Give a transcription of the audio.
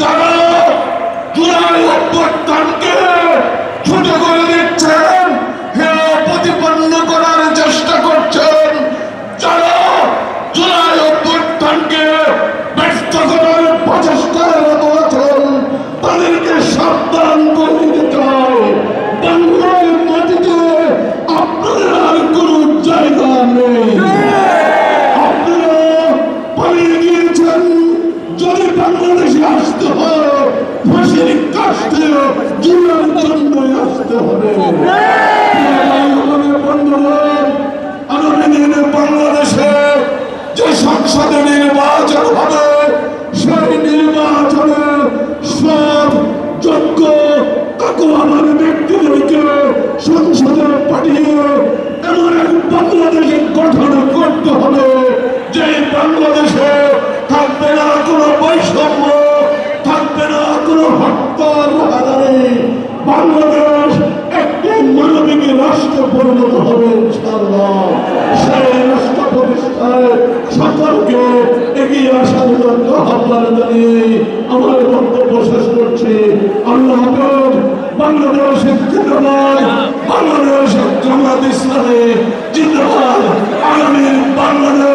যারা জুলাই অভ্যুত্থানকে ছোট করে দিচ্ছেন, হে প্রতিপন্ন করার চেষ্টা করছেন, যারা জুলাই অভ্যুত্থানকে ব্যস্ত করার প্রচেষ্টায় রত আছেন তাদেরকে সাবধান করে দিতে আর কোনো জায়গা নেই। আপনারা পালিয়ে গিয়েছেন, যদি বাংলাদেশে আসতে হয় ফাঁসির কাস্তে জীবনের জন্য আসতে হবে। আগামী দিনে বাংলাদেশে যে সংসদে নির্বাচন হবে, সেই নির্বাচনে সব যোগ্য কাকু আমার ব্যক্তিদেরকে সংসদে পাঠিয়ে এমন এক বাংলাদেশের গঠন কাজে পরিণত হবে ইনশাআল্লাহ। সেই রাষ্ট্র প্রতিষ্ঠায় সকলকে এগিয়ে আসার জন্য আহ্বান জানিয়ে আমার বক্তব্য শেষ করছি। আল্লাহ হাফেজ জিন্দাবাদ বাংলাদেশ জামাত ইসলামে জিন্দাবাদ। আগামী বাংলাদেশ